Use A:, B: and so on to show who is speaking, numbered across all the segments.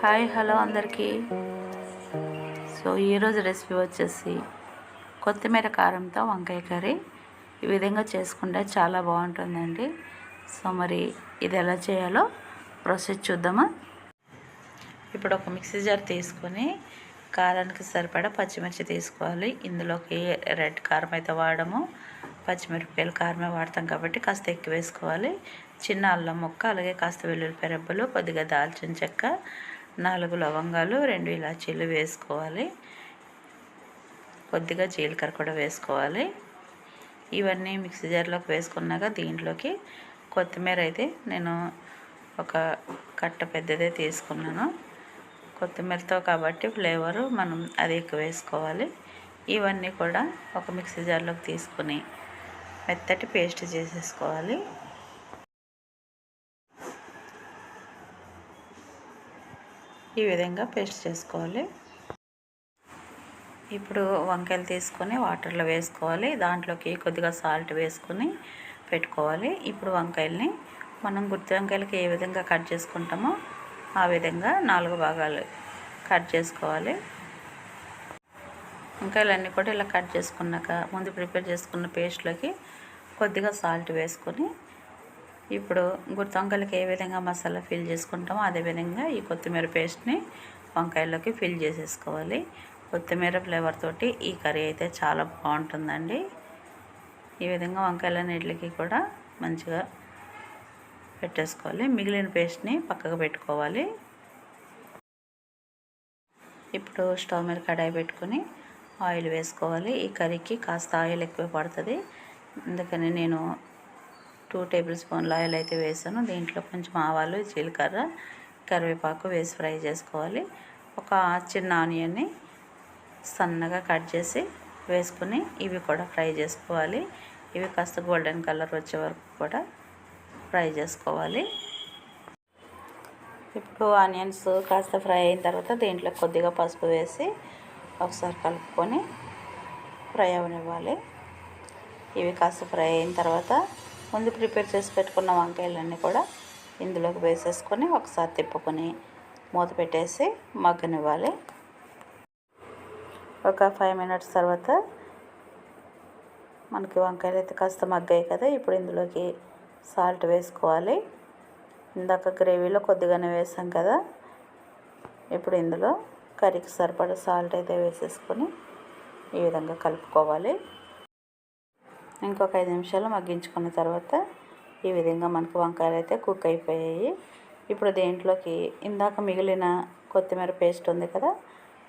A: Hi hello అందరికీ. So ఈరోజు recipe వచ్చేసి కొత్తిమీర కారంతో వంకాయ కర్రీ. ఈ విధంగా చేసుకుంటే చాలా బాగుంటుందండి. సో మరి ఇది ఎలా చేయాలో ప్రాసెస్ చూద్దామా? ఇప్పుడు ఒక మిక్సీ జార్ తీసుకొని కారానికి సరిపడా పచ్చిమిర్చి తీసుకోవాలి. ఇందులోకి రెడ్ కారం అయితే వాడము. పచ్చిమిరపకాయలు కారమే వాడతాం కాబట్టి కాస్త ఎక్కువ వేసుకోవాలి. చిన్న అల్లం ముక్క అలాగే కాస్త వెల్లుల్లిపాయ రెబ్బలు కొద్దిగా దాల్చిన చెక్క నాలుగు లవంగాలు రెండు ఇలాచీలు వేసుకోవాలి. కొద్దిగా జీలకర్ర కూడా వేసుకోవాలి. ఇవన్నీ మిక్సీ జార్లోకి వేసుకున్నాక దీంట్లోకి కొత్తిమీర అయితే నేను ఒక కట్ట పెద్దదే తీసుకున్నాను. కొత్తిమీరతో కాబట్టి ఫ్లేవరు మనం అది ఎక్కువ వేసుకోవాలి. ఇవన్నీ కూడా ఒక మిక్సీ జార్లోకి తీసుకుని మెత్తటి పేస్ట్ చేసేసుకోవాలి. ఈ విధంగా పేస్ట్ చేసుకోవాలి. ఇప్పుడు వంకాయలు తీసుకొని వాటర్లో వేసుకోవాలి. దాంట్లోకి కొద్దిగా సాల్ట్ వేసుకొని పెట్టుకోవాలి. ఇప్పుడు వంకాయల్ని మనం గుత్తి వంకాయలకి ఏ విధంగా కట్ చేసుకుంటామో ఆ విధంగా నాలుగు భాగాలు కట్ చేసుకోవాలి. వంకాయలన్నీ కూడా ఇలా కట్ చేసుకున్నాక ముందు ప్రిపేర్ చేసుకున్న పేస్ట్లోకి కొద్దిగా సాల్ట్ వేసుకొని ఇప్పుడు గుర్తు ఏ విధంగా మసాలా ఫిల్ చేసుకుంటామో అదేవిధంగా ఈ కొత్తిమీర పేస్ట్ని వంకాయల్లోకి ఫిల్ చేసేసుకోవాలి. కొత్తిమీర ఫ్లేవర్ తోటి ఈ కర్రీ అయితే చాలా బాగుంటుందండి. ఈ విధంగా వంకాయలన్నిటికి కూడా మంచిగా పెట్టేసుకోవాలి. మిగిలిన పేస్ట్ని పక్కకు పెట్టుకోవాలి. ఇప్పుడు స్టవ్ మీద కడాయి పెట్టుకొని ఆయిల్ వేసుకోవాలి. ఈ కర్రీకి కాస్త ఆయిల్ ఎక్కువ పడుతుంది. అందుకని నేను టూ టేబుల్ స్పూన్ల ఆయిల్ అయితే వేసాను. దీంట్లో కొంచెం ఆవాలు జీలకర్ర కరివేపాకు వేసి ఫ్రై చేసుకోవాలి. ఒక చిన్న ఆనియన్ని సన్నగా కట్ చేసి వేసుకుని ఇవి కూడా ఫ్రై చేసుకోవాలి. ఇవి కాస్త గోల్డెన్ కలర్ వచ్చే వరకు కూడా ఫ్రై చేసుకోవాలి. ఇప్పుడు ఆనియన్స్ కాస్త ఫ్రై అయిన తర్వాత దీంట్లో కొద్దిగా పసుపు వేసి ఒకసారి కలుపుకొని ఫ్రై అవనివ్వాలి. ఇవి కాస్త ఫ్రై అయిన తర్వాత ముందు ప్రిపేర్ చేసి పెట్టుకున్న వంకాయలన్నీ కూడా ఇందులోకి వేసేసుకొని ఒకసారి తిప్పుకొని మూత పెట్టేసి మగ్గనివ్వాలి. ఒక ఫైవ్ మినిట్స్ తర్వాత మనకి వంకాయలు అయితే కాస్త మగ్గాయి కదా ఇప్పుడు ఇందులోకి సాల్ట్ వేసుకోవాలి. ఇందాక గ్రేవీలో కొద్దిగానే వేసాం కదా ఇప్పుడు ఇందులో కర్రీకి సరిపడా సాల్ట్ అయితే వేసేసుకొని ఈ విధంగా కలుపుకోవాలి. ఇంకొక ఐదు నిమిషాలు మగ్గించుకున్న తర్వాత ఈ విధంగా మనకు వంకాయలు అయితే కుక్ అయిపోయాయి. ఇప్పుడు దేంట్లోకి ఇందాక మిగిలిన కొత్తిమీర పేస్ట్ ఉంది కదా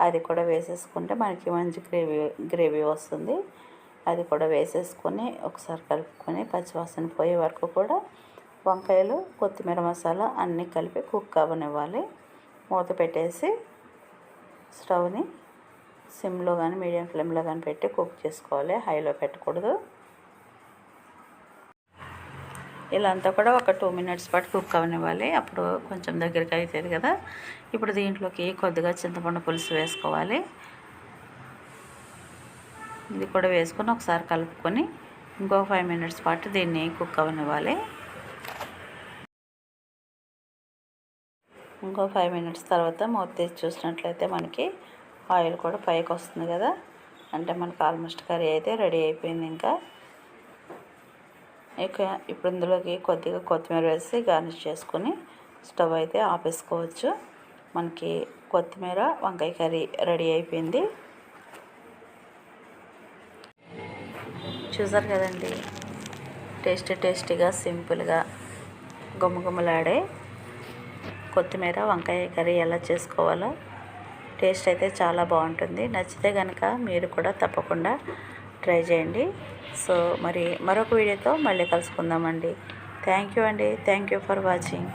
A: అది కూడా వేసేసుకుంటే మనకి మంచి గ్రేవీ గ్రేవీ వస్తుంది. అది కూడా వేసేసుకొని ఒకసారి కలుపుకొని పచ్చివాసన పోయే వరకు కూడా వంకాయలు కొత్తిమీర మసాలా అన్నీ కలిపి కుక్ అవ్వనివ్వాలి. మూత పెట్టేసి స్టవ్ని సిమ్లో కానీ మీడియం ఫ్లేమ్లో కానీ పెట్టి కుక్ చేసుకోవాలి. హైలో పెట్టకూడదు. ఇలా అంతా కూడా ఒక టూ మినిట్స్ పాటు కుక్ అవనివ్వాలి. అప్పుడు కొంచెం దగ్గరికి అవుతుంది కదా. ఇప్పుడు దీంట్లోకి కొద్దిగా చింతపండు పులుసు వేసుకోవాలి. ఇది కూడా వేసుకొని ఒకసారి కలుపుకొని ఇంకో ఫైవ్ మినిట్స్ పాటు దీన్ని కుక్ అవనివ్వాలి. ఇంకో ఫైవ్ మినిట్స్ తర్వాత మూత తీసి చూసినట్లయితే మనకి ఆయిల్ కూడా పైకి వస్తుంది కదా. అంటే మనకు ఆల్మోస్ట్ కర్రీ అయితే రెడీ అయిపోయింది ఇంకా. ఇక ఇప్పుడు ఇందులోకి కొద్దిగా కొత్తిమీర వేసి గార్నిష్ చేసుకొని స్టవ్ అయితే ఆపేసుకోవచ్చు. మనకి కొత్తిమీర వంకాయ కర్రీ రెడీ అయిపోయింది. చూసారు కదండి? టేస్టీ టేస్టీగా సింపుల్గా గుమ్మగుమ్మలాడే కొత్తిమీర వంకాయ కర్రీ ఎలా చేసుకోవాలో టేస్ట్ అయితే చాలా బాగుంటుంది. నచ్చితే కనుక మీరు కూడా తప్పకుండా ట్రై చేయండి. సో మరి మరొక వీడియోతో మళ్ళీ కలుసుకుందామండి. థ్యాంక్ యూ అండి. Thank you for watching.